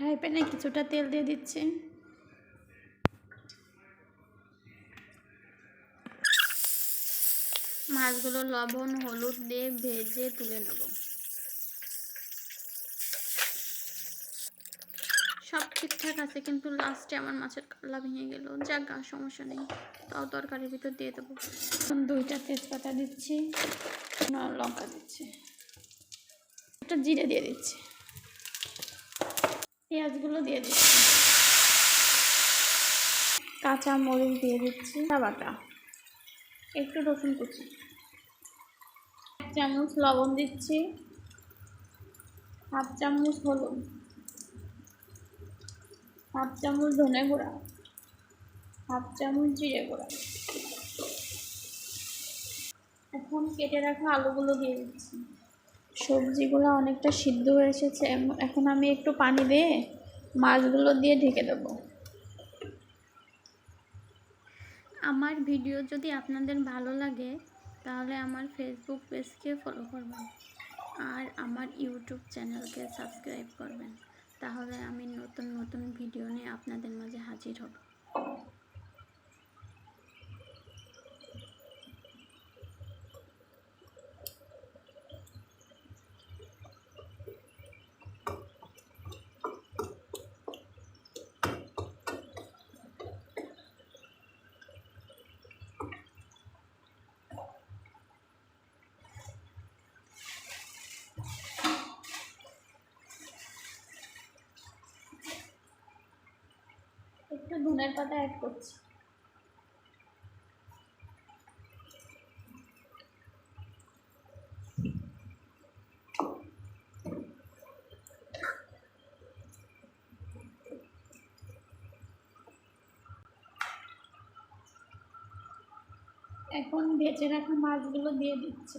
Fry প্যানে কিছুটা তেল দিয়ে দিচ্ছি। মাছগুলো লবণ হলুদ দিয়ে ভেজে তুলে নেব। সব ঠিকঠাক আছে কিন্তু লাস্টে আমার মাছের কাল্লা ভেঙে গেল। গা, সমস্যা নেই। তাও তরকারির ভিতর দিয়ে দেবো। দুইটা তেজপাতা দিচ্ছি লঙ্কা দিচ্ছি। একটা জিরে দিয়ে দিচ্ছি। পেঁয়াজগুলো দিয়ে দিচ্ছি। কাঁচা মরিচ দিয়ে দিচ্ছি। বাটা। একটু রসুন কুচি। এক চামচ লবণ দিচ্ছি। হাফ চামচ হলুদ। হাফ চামচ ধনে গুঁড়া। হাফ চামচ জিরে গুঁড়া। এখন কেটে রাখা আলুগুলো দিয়ে দিচ্ছি। সবজিগুলো অনেকটা সিদ্ধ হয়ে এসেছে। এখন আমি একটু পানি দিয়ে মাছগুলো দিয়ে ঢেকে দেবো। আমার ভিডিও যদি আপনাদের ভালো লাগে, তাহলে আমার ফেসবুক পেজকে ফলো করবেন আর আমার ইউটিউব চ্যানেলকে সাবস্ক্রাইব করবেন। তাহলে আমি নতুন নতুন ভিডিও নিয়ে আপনাদের মাঝে হাজির হব। একটু ধনের পাতা অ্যাড করছি। এখন ভেজে রাখা মাছগুলো দিয়ে দিচ্ছি।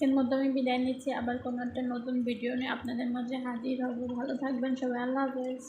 আজকের মধ্যে আমি বিদায় নিচ্ছি। আবার কোনো একটা নতুন ভিডিও নিয়ে আপনাদের মাঝে হাজির হব। ভালো থাকবেন সবাই। আল্লাহ হাফেজ।